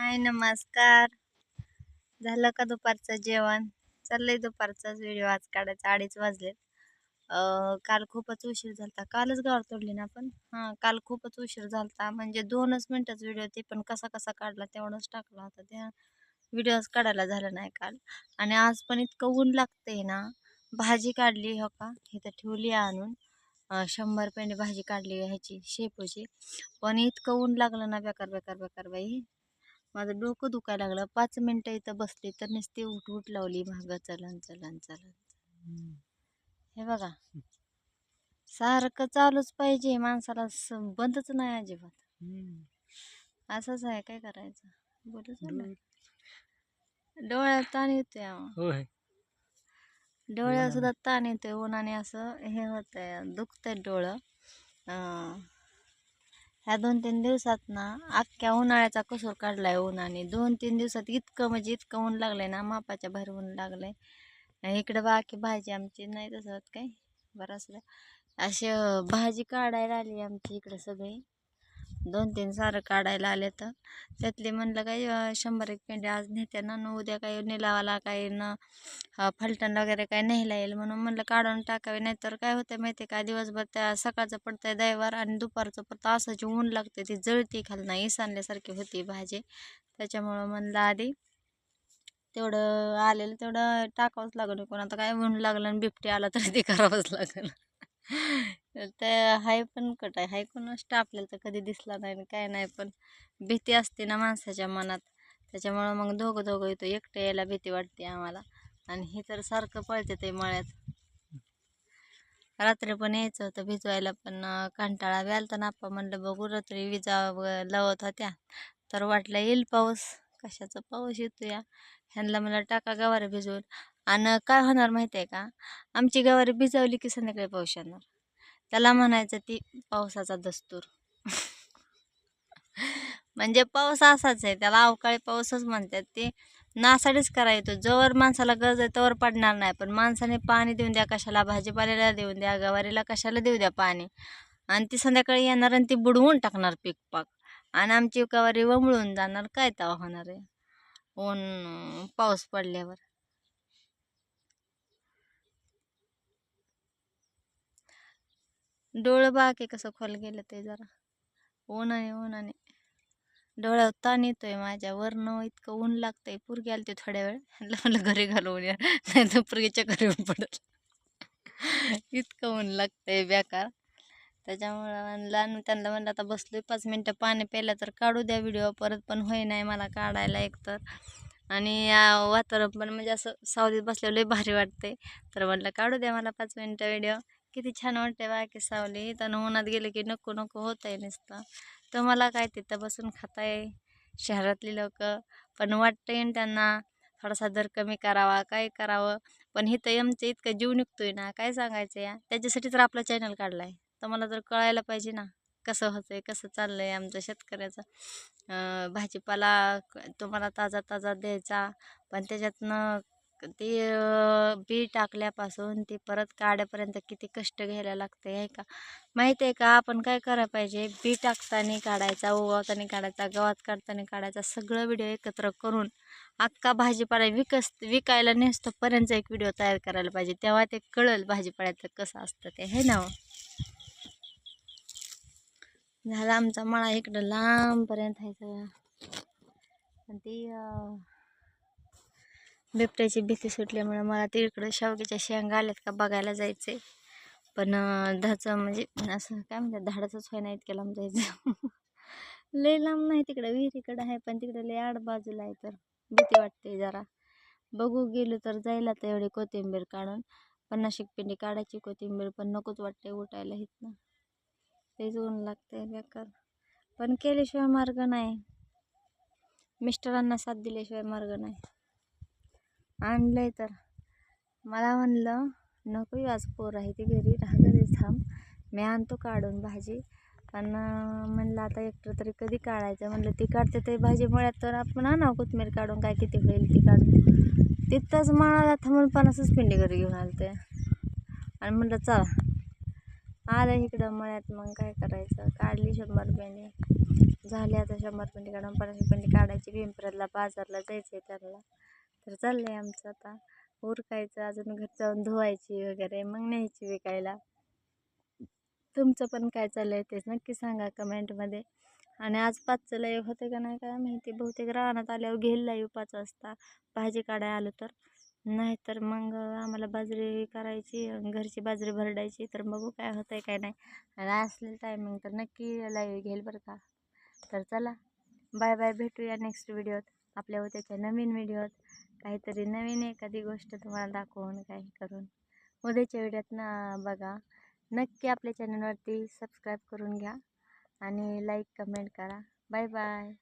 हाय नमस्कार. झालं का दुपारचं जेवण? चाललंय दुपारचाच व्हिडिओ आज काढायचा अडीच वाजलेत. काल खूपच उशीर झालता. कालच गावात तोडली ना आपण? हां काल खूपच उशीर झालता. म्हणजे दोनच मिनिटाचा व्हिडिओ ते पण कसा कसा काढला तेवढाच टाकला होता. त्या व्हिडिओज काढायला झालं नाही काल. आणि आज पण इतकं ऊन लागतंय ना. भाजी काढली हो का? इथं ठेवली आणून. शंभर पेंडी भाजी काढली ह्याची शेपूची. पण इतकं ऊन लागलं ना बेकार बेकार बेकार बाई. माझं डोकं दुखायला लागलं. पाच मिनटं इथं बसली तर नुसती उठ उठ लावली. मागं चलन चलन चलन. हे बघा. सारखं चालूच पाहिजे. माणसाला बंदच नाही अजिबात. असंच आहे. काय करायचं? बोलूच ना. डोळ्यात ताण येतोय डोळ्यात सुद्धा ताण येतोय. उन्हाने असं हे होतंय. दुखतंय डोळं. अं, ह्या दोन तीन दिवसात ना अख्ख्या उन्हाळ्याचा कसूर काढलाय उन्हाने दोन तीन दिवसात इतकं म्हणजे इतकं ऊन लागलंय ना मापाच्या बाहेर ऊन लागलंय. इकडं बाकी भाजी आमची नाही तसं काय बरं असलं. असे भाजी काढायला आली आमची इकडं सगळी. दोन तीन सारं काढायला आले तर. त्यातले म्हणलं काही शंभर एक पेंडे आज नेत्या ना न उद्या काही निलावाला काही न फलटण वगैरे काही न्यायला येईल म्हणून म्हणलं काढून टाकावे. नाहीतर काय होतं माहिती आहे का दिवसभर त्या सकाळचं पडतंय दैवार आणि दुपारचं पडतं. असं ऊन लागते ती जळती खालना इसआणल्यासारखी होती भाजी. त्याच्यामुळं म्हणलं आधी तेवढं आलेलं तेवढं टाकावंच लागलं. कोण आता काय ऊन लागलं आणि बिबटी आला तरी ते करावंच लागलं. ते हाय पण कट आहे. हाय कोण आपल्याला तर कधी दिसला नाही आणि काय नाही पण भीती असते ना माणसाच्या मनात. त्याच्यामुळं मग दोघं दोघं येतो. एकटं यायला भीती वाटते आम्हाला. आणि हे तर सारखं पळते ते मळ्यात. रात्री पण यायचं होतं भिजवायला पण कंटाळा बी तर ना आप्पा म्हणलं बघू रात्री विजा लावत होत्या. तर वाटलं येईल पाऊस. कशाचा पाऊस येतो या? ह्यांना मला टाका गवारी भिजवून. आणि काय होणार माहिती आहे का? आमची गवारी भिजवली की संध्याकाळी पाऊस येणार. त्याला म्हणायचं ती पावसाचा दस्तूर. म्हणजे पाऊस असाच आहे त्याला अवकाळी पाऊसच म्हणतात ते. नासाडीच करायचो जोवर माणसाला गरज आहे तोवर पडणार नाही. पण माणसाने पाणी देऊन द्या कशाला? भाजीपाल्याला देऊन द्या गवारीला कशाला देऊ द्या पाणी? आणि ती संध्याकाळी येणार आणि ती बुडवून टाकणार पीक पाक आणि आमची गवारी वमळून जाणार. काय तवा होणार आहे? ऊन पाऊस पडल्यावर. डोळं बाकी कसं खोल गेलं ते जरा. उन्हाने उन्हाने डोळ्यावर ताण येतोय माझ्या. वरनं इतकं ऊन लागतंय. पुरगी आलते थोड्या वेळ. म्हणलं घरी घालवून या. नाही तर पुरगीच्या घरी पडत इतकं ऊन लागतंय बेकार. त्याच्यामुळं म्हणलं आणि त्यांना म्हणलं आता बसलोय पाच मिनटं. पाणी प्यायला तर काढू द्या व्हिडिओ परत पण होई नाही मला काढायला एकतर. आणि या वातावरण पण म्हणजे असं सावलीत बसलेलं लय भारी वाटते तर म्हटलं काढू द्या मला पाच मिनटं व्हिडिओ किती छान वाटते बाकी सावली. तर उन्हात गेलं की नको नको होत आहे नुसतं. तर मला काय तिथं बसून खाताय? शहरातली लोक. पण वाटतंय त्यांना थोडासा दर कमी करावा काय करावं? पण इथं आमचं इतकं जीव निघतोय ना काय सांगायचं या? त्याच्यासाठी तर आपला चॅनल काढला आहे तर मला तर कळायला पाहिजे ना कसं होतंय कसं चाललं आहे आमचं शेतकऱ्याचं. भाजीपाला तुम्हाला ताजा ताजा द्यायचा पण त्याच्यातनं ते बी टाकल्यापासून ते परत काढ्यापर्यंत किती कष्ट घ्यायला लागते आहे का? माहिती आहे का? आपण काय करायला पाहिजे? बी टाकताना काढायचा उगवताना काढायचा गवात काढताना काढायचा सगळं व्हिडिओ एकत्र करून अख्खा भाजीपाला विकस विकायला नेसतोपर्यंत एक व्हिडिओ तयार करायला पाहिजे. तेव्हा ते कळल भाजीपाल्याचं कसं असतं ते हे ना हो? झाला आमचा मळा इकडं लांबपर्यंत आहे सगळा. आणि बिबट्याची भीती सुटल्यामुळे मला तिकडं शेवग्याच्या शेंगा आल्यात का बघायला जायचे पण धाचं म्हणजे असं काय म्हणतात धाडाचंच होय नाही इतक्या लांब जायचं. लय लांब नाही तिकडं विहिरीकडं आहे पण तिकडं लय आड बाजूला आहे तर भीती वाटते जरा. बघू गेलो तर जायला तर एवढी कोथिंबीर काढून. पन्नास पिंडी काढायची कोथिंबीर पण नकोच वाटते उठायला इथनं तेच ऊन लागते बेकार. पण केल्याशिवाय मार्ग नाही. मिस्टरांना साथ दिल्याशिवाय मार्ग नाही. आणलं आहे तर. मला म्हणलं नको येऊ आज पोर आहे ती घरी राहा घरी थांब. मी आणतो काढून भाजी. पण म्हणलं आता एकटं तरी कधी काढायचं? म्हणलं ती काढते ते भाजी मळ्यात तर आपण आणावं कोथमीर काढून काय किती होईल ती काढून. तिथंच मळाला थांबून पन्नासच पिंडी घरी घेऊन आलते. आणि म्हणलं चला. आलं इकडं मळ्यात मग काय करायचं? काढली शंभर पेंडी. झाले आता शंभर पेंडी काढून पन्नास पेंडी काढायची. पिंपऱ्याला बाजारला जायचं आहे त्याला तर चाललं आहे आमचं आता. उरकायचं अजून घर जाऊन धुवायची वगैरे मग न्यायची विकायला. तुमचं पण काय चाललं आहे तेच नक्की सांगा कमेंटमध्ये आणि आज पाचचं लाईव्ह होते का नाही काय माहिती. बहुतेक रानात आल्यावर घेईल लाईव्ह पाच वाजता. भाजी काढाय आलो तर. नाहीतर मग आम्हाला बाजरी करायची आणि घरची बाजरी भरडायची. तर बघू काय होतं आहे काय नाही. आणि असलेलं टायमिंग तर नक्की लाईव्ह घेईल बरं का. तर चला. बाय बाय भेटूया नेक्स्ट व्हिडिओत आपल्या उद्याच्या नवीन व्हिडिओत काहीतरी नवीन एखादी गोष्ट तुम्हाला दाखवून काही करून. उद्याच्या व्हिडिओत ना बघा. नक्की आपल्या चॅनलवरती सबस्क्राईब करून घ्या आणि लाईक कमेंट करा. Bye bye